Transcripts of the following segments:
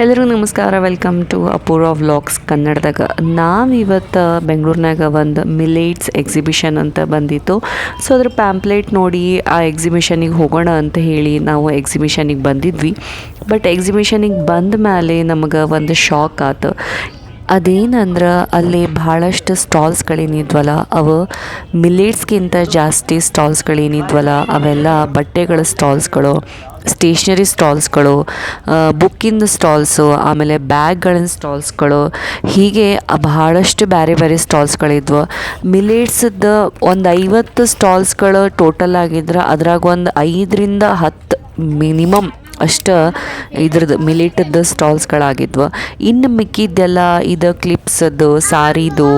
ಎಲ್ರಿಗೂ ನಮಸ್ಕಾರ. Welcome to Apoorva vlogs ಕನ್ನಡದಾಗ. ನಾವು ಇವತ್ತು ಬೆಂಗಳೂರಿನಾಗ ಒಂದು ಮಿಲೇಟ್ಸ್ ಎಕ್ಸಿಬಿಷನ್ ಅಂತ ಬಂದಿತ್ತು. ಸೊ ಅದ್ರ ಪ್ಯಾಂಪ್ಲೇಟ್ ನೋಡಿ ಆ ಎಕ್ಸಿಬಿಷನಿಗೆ ಹೋಗೋಣ ಅಂತ ಹೇಳಿ ನಾವು ಎಕ್ಸಿಬಿಷನಿಗೆ ಬಂದಿದ್ವಿ. ಬಟ್ ಎಕ್ಸಿಬಿಷನಿಗೆ ಬಂದ ಮೇಲೆ ನಮಗೆ ಒಂದು ಶಾಕ್ ಆತು. ಅದೇನಂದ್ರೆ, ಅಲ್ಲಿ ಭಾಳಷ್ಟು ಸ್ಟಾಲ್ಸ್ಗಳೇನಿದ್ವಲ್ಲ ಅವು ಮಿಲೇಟ್ಸ್ಗಿಂತ ಜಾಸ್ತಿ ಸ್ಟಾಲ್ಸ್ಗಳೇನಿದ್ವಲ್ಲ ಅವೆಲ್ಲ ಬಟ್ಟೆಗಳ ಸ್ಟಾಲ್ಸ್ಗಳು ಸ್ಟೇಷ್ನರಿ ಸ್ಟಾಲ್ಸ್ಗಳು ಬುಕ್ಕಿಂದು ಸ್ಟಾಲ್ಸು ಆಮೇಲೆ ಬ್ಯಾಗ್ಗಳಿನ ಸ್ಟಾಲ್ಸ್ಗಳು ಹೀಗೆ ಬಹಳಷ್ಟು ಬೇರೆ ಬೇರೆ ಸ್ಟಾಲ್ಸ್ಗಳಿದ್ವು ಮಿಲೇಟ್ಸದ್ದು ಒಂದು ಐವತ್ತು ಸ್ಟಾಲ್ಸ್ಗಳು ಟೋಟಲ್ ಆಗಿದ್ರೆ, ಅದ್ರಾಗ ಒಂದು ಐದರಿಂದ ಹತ್ತು ಮಿನಿಮಮ್ ಅಷ್ಟು ಇದ್ರದ್ದು ಮಿಲಿಟದ ಸ್ಟಾಲ್ಸ್ಗಳಾಗಿದ್ವು ಇನ್ನು ಮಿಕ್ಕಿದ್ದೆಲ್ಲ ಇದು ಕ್ಲಿಪ್ಸದ್ದು ಸಾರಿದು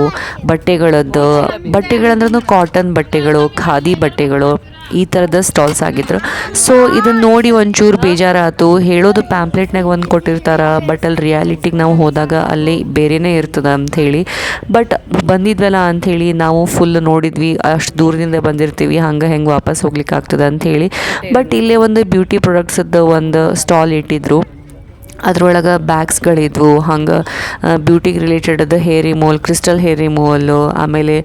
ಬಟ್ಟೆಗಳದ್ದು ಬಟ್ಟೆಗಳಂದ್ರೂ ಕಾಟನ್ ಬಟ್ಟೆಗಳು, ಖಾದಿ ಬಟ್ಟೆಗಳು. ಈ ಥರದ ಸ್ಟಾಲ್ಸ್ ಆಗಿದ್ರು. ಸೊ ಇದನ್ನು ನೋಡಿ ಒಂಚೂರು ಬೇಜಾರಾಯಿತು. ಹೇಳೋದು ಪ್ಯಾಂಪ್ಲೆಟ್ನಾಗ ಒಂದು ಕೊಟ್ಟಿರ್ತಾರೆ ಬಟ್ ಅಲ್ಲಿ ರಿಯಾಲಿಟಿಗೆ ನಾವು ಹೋದಾಗ ಅಲ್ಲಿ ಬೇರೆನೇ ಇರ್ತದೆ ಅಂಥೇಳಿ ಬಟ್ ಬಂದಿದ್ವಲ್ಲ ಅಂಥೇಳಿ ನಾವು ಫುಲ್ ನೋಡಿದ್ವಿ, ಅಷ್ಟು ದೂರದಿಂದ ಬಂದಿರ್ತೀವಿ, ಹಂಗೆ ಹೆಂಗೆ ವಾಪಸ್ ಹೋಗ್ಲಿಕ್ಕೆ ಆಗ್ತದೆ ಅಂಥೇಳಿ ಬಟ್ ಇಲ್ಲೇ ಒಂದು ಬ್ಯೂಟಿ ಪ್ರಾಡಕ್ಟ್ಸದ್ದು ಒಂದು ಸ್ಟಾಲ್ ಇಟ್ಟಿದ್ರು. ಅದ್ರೊಳಗೆ ಬ್ಯಾಗ್ಸ್ಗಳಿದ್ವು, ಹಂಗೆ ಬ್ಯೂಟಿಗೆ related hair removal crystal hair removal ಆಮೇಲೆ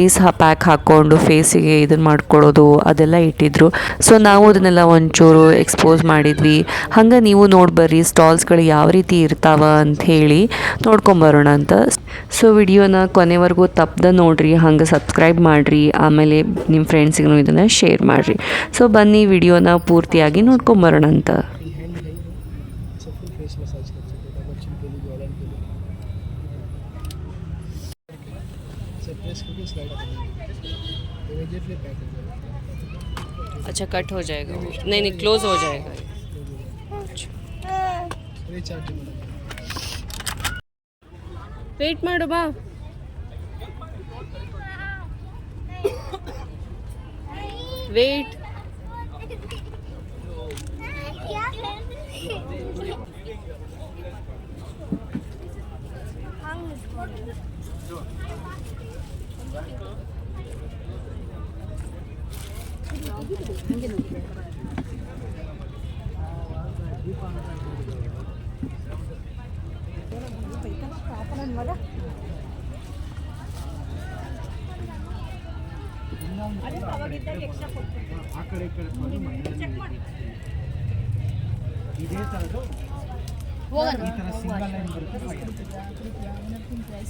ಐಸ್ ಪ್ಯಾಕ್ ಹಾಕ್ಕೊಂಡು ಫೇಸಿಗೆ ಇದನ್ನು ಮಾಡ್ಕೊಳ್ಳೋದು ಅದೆಲ್ಲ ಇಟ್ಟಿದ್ರು. ಸೊ ನಾವು ಅದನ್ನೆಲ್ಲ ಒಂಚೂರು ಎಕ್ಸ್ಪೋಸ್ ಮಾಡಿದ್ವಿ. ಹಂಗೆ ನೀವು ನೋಡ್ಬರ್ರಿ ಸ್ಟಾಲ್ಸ್ಗಳು ಯಾವ ರೀತಿ ಇರ್ತಾವ ಅಂತ ಹೇಳಿ ನೋಡ್ಕೊಂಬರೋಣ ಅಂತ. ಸೊ ವಿಡಿಯೋನ ಕೊನೆವರೆಗೂ ತಪ್ಪದ ನೋಡ್ರಿ, ಹಂಗೆ ಸಬ್ಸ್ಕ್ರೈಬ್ ಮಾಡಿರಿ, ಆಮೇಲೆ ನಿಮ್ಮ ಫ್ರೆಂಡ್ಸಿಗೂ ಇದನ್ನು ಶೇರ್ ಮಾಡಿರಿ. ಸೊ ಬನ್ನಿ, ವಿಡಿಯೋನ ಪೂರ್ತಿಯಾಗಿ ನೋಡ್ಕೊಂಬರೋಣ ಅಂತ. से फुल फेस मसाज कर सकते थे बच्चों के लिए जॉलन के लिए। सब प्रेस करके स्लाइड कर इमीडिएटली पैक हो जाएगा। अच्छा कट हो जाएगा नहीं नहीं क्लोज हो जाएगा। वेट मारो बा वेट ಆ ಕಡೆ ಈ ಕಡೆ ಇದೇ ಥರದ್ದು ಈ ಥರ ಸಿಂಗಲ್ ಲೈನ್ ಬರುತ್ತೆ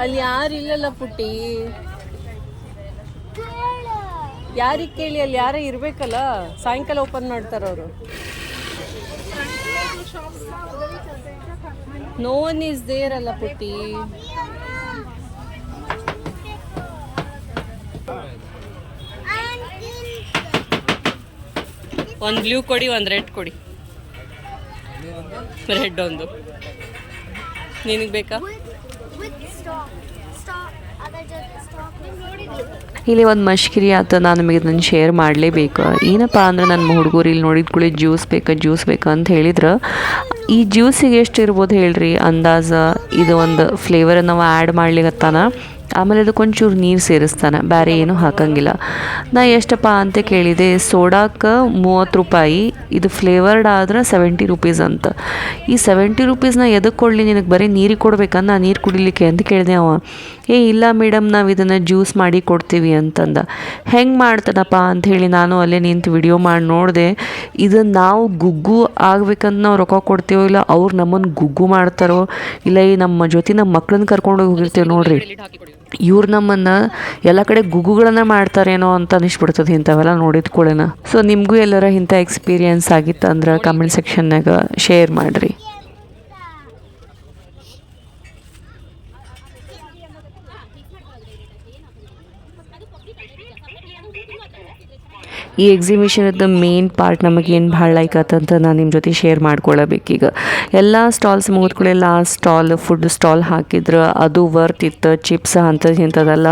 ಅಲ್ಲಿ ಯಾರು ಇಲ್ಲಲ್ಲ ಪುಟ್ಟಿ? ಯಾರಿಗೆ ಕೇಳಿ? ಅಲ್ಲಿ ಯಾರೇ ಇರ್ಬೇಕಲ್ಲ? ಸಾಯಂಕಾಲ ಓಪನ್ ಮಾಡ್ತಾರ ಅವರು. ನೋ ಒನ್ ಈಸ್ ದೇರ್ ಅಲ್ಲ ಪುಟ್ಟಿ. ಒಂದು ಬ್ಲೂ ಕೊಡಿ, ಒಂದು ರೆಡ್ ಕೊಡಿ. ರೆಡ್ ಒಂದು. ನಿನಗೆ ಬೇಕಾ? ಇಲ್ಲಿ ಒಂದು ಮಷ್ಕಿರಿ ಆತ ನಾನು ನಿಮಗೆ ಇದನ್ನು ಶೇರ್ ಮಾಡಲೇಬೇಕು. ಏನಪ್ಪ ಅಂದ್ರೆ ನನ್ನ ಹುಡುಗರು ಇಲ್ಲಿ ನೋಡಿದ ಕೂಡಲೇ ಜ್ಯೂಸ್ ಬೇಕಾ ಜ್ಯೂಸ್ ಬೇಕಾ ಅಂತ ಹೇಳಿದ್ರೆ. ಈ ಜ್ಯೂಸಿಗೆ ಎಷ್ಟು ಇರ್ಬೋದು ಹೇಳ್ರಿ? ಅಂದಾಜ ಇದು ಒಂದು ಫ್ಲೇವರ್ ನಾವು ಆ್ಯಡ್ ಮಾಡ್ಲಿಕತ್ತಾನ. ಆಮೇಲೆ ಅದಕ್ಕೆ ಒಂಚೂರು ನೀರು ಸೇರಿಸ್ತಾನೆ. ಬೇರೆ ಏನೂ ಹಾಕಂಗಿಲ್ಲ. ನಾ ಎಷ್ಟಪ್ಪ ಅಂತ ಕೇಳಿದೆ ಸೋಡಾಕ್ಕೆ ಮೂವತ್ತು ರೂಪಾಯಿ, ಇದು ಫ್ಲೇವರ್ಡ್ ಆದ್ರೆ ಸೆವೆಂಟಿ ರುಪೀಸ್ ಅಂತ. ಈ ಸೆವೆಂಟಿ ರುಪೀಸ್ನ ಎದಕ್ಕೆ ಕೊಡಲಿ? ನಿನಗೆ ಬರೀ ನೀರಿಗೆ ಕೊಡ್ಬೇಕಂತ ನಾ ನೀರು ಕುಡಿಲಿಕ್ಕೆ ಅಂತ ಕೇಳಿದೆ ಅವ. ಏ, ಇಲ್ಲ ಮೇಡಮ್ ನಾವು ಇದನ್ನು ಜ್ಯೂಸ್ ಮಾಡಿ ಕೊಡ್ತೀವಿ ಅಂತಂದ. ಹೆಂಗೆ ಮಾಡ್ತಾನಪ್ಪ ಅಂತ ಹೇಳಿ ನಾನು ಅಲ್ಲೇ ನಿಂತು ವಿಡಿಯೋ ಮಾಡಿ ನೋಡಿದೆ ಇದು ನಾವು ಗುಗ್ಗು ಆಗ್ಬೇಕಂತ ನಾವು ರೊಕ್ಕ ಕೊಡ್ತೀವೋ ಇಲ್ಲ ಅವ್ರು ನಮ್ಮನ್ನು ಗುಗ್ಗು ಮಾಡ್ತಾರೋ? ಇಲ್ಲ ಈ ನಮ್ಮ ಜೊತೆ ನಮ್ಮ ಮಕ್ಳನ್ನ ಕರ್ಕೊಂಡು ಹೋಗಿರ್ತೀವಿ ನೋಡ್ರಿ. ಇವ್ರು ನಮ್ಮನ್ನು ಎಲ್ಲ ಕಡೆ ಗುಗುಗಳನ್ನ ಮಾಡ್ತಾರೇನೋ ಅಂತ ಅನಿಸ್ಬಿಡ್ತದೆ ಇಂಥವೆಲ್ಲ ನೋಡಿದ ಕೂಡ ಸೊ ನಿಮಗೂ ಎಲ್ಲರ ಇಂಥ ಎಕ್ಸ್ಪೀರಿಯನ್ಸ್ ಆಗಿತ್ತಂದ್ರೆ ಕಮೆಂಟ್ ಸೆಕ್ಷನ್ನಾಗ ಶೇರ್ ಮಾಡಿರಿ. ಈ ಎಕ್ಸಿಬಿಷನದ್ದು ಮೇನ್ ಪಾರ್ಟ್ ನಮಗೇನು ಭಾಳ ಲೈಕ್ ಆತಂತ ನಾನು ನಿಮ್ಮ ಜೊತೆ ಶೇರ್ ಮಾಡ್ಕೊಳ್ಳಬೇಕೀಗ ಎಲ್ಲ ಸ್ಟಾಲ್ಸ್ ಮುಗಿದ ಕೂಡ ಎಲ್ಲ ಸ್ಟಾಲ್ ಫುಡ್ ಸ್ಟಾಲ್ ಹಾಕಿದ್ರೆ ಅದು ವರ್ತ್ ಇತ್ತು ಚಿಪ್ಸ್ ಅಂಥದ್ದು ಇಂಥದ್ದೆಲ್ಲ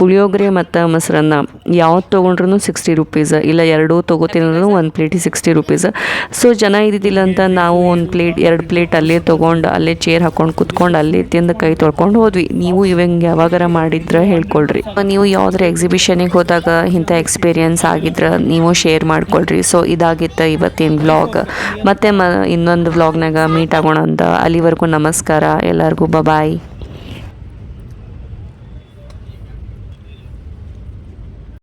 ಪುಳಿಯೋಗರೆ ಮತ್ತು ಮೊಸರನ್ನ ಯಾವ್ದು ತೊಗೊಂಡ್ರು ಸಿಕ್ಸ್ಟಿ ರುಪೀಸ್ ಇಲ್ಲ ಎರಡೂ ತೊಗೋತೀನಿ ಅಂದ್ರೂ ಒಂದು ಪ್ಲೇಟಿಗೆ ಸಿಕ್ಸ್ಟಿ ರುಪೀಸ್ ಸೊ ಜನ ಇದ್ದಿದ್ದಿಲ್ಲ ಅಂತ ನಾವು ಒಂದು ಪ್ಲೇಟ್ ಎರಡು ಪ್ಲೇಟ್ ಅಲ್ಲೇ ತೊಗೊಂಡು, ಅಲ್ಲೇ ಚೇರ್ ಹಾಕೊಂಡು ಕುತ್ಕೊಂಡು, ಅಲ್ಲೇ ತಿಂದು ಕೈ ತೊಳ್ಕೊಂಡು ಹೋದ್ವಿ. ನೀವು ಇವಂಗೆ ಯಾವಾಗಾರ ಮಾಡಿದ್ರೆ ಹೇಳ್ಕೊಳ್ರಿ. ನೀವು ಯಾವ್ದಾರ ಎಕ್ಸಿಬಿಷನಿಗೆ ಹೋದಾಗ ಇಂಥ ಎಕ್ಸ್ಪೀರಿಯನ್ಸ್ ಆಗಿದ್ರೆ ನೀವು ಶೇರ್ ಮಾಡ್ಕೊಳ್ರಿ. ಸೊ ಇದಾಗಿತ್ತು ಇವತ್ತಿನ ವ್ಲಾಗ್ ಮತ್ತೆ ಮ ಇನ್ನೊಂದು ವ್ಲಾಗ್ನಾಗ ಮೀಟ್ ಆಗೋಣ ಅಂತ ಅಲ್ಲಿವರೆಗೂ ನಮಸ್ಕಾರ. ಎಲ್ಲರಿಗೂ ಬಾಯ್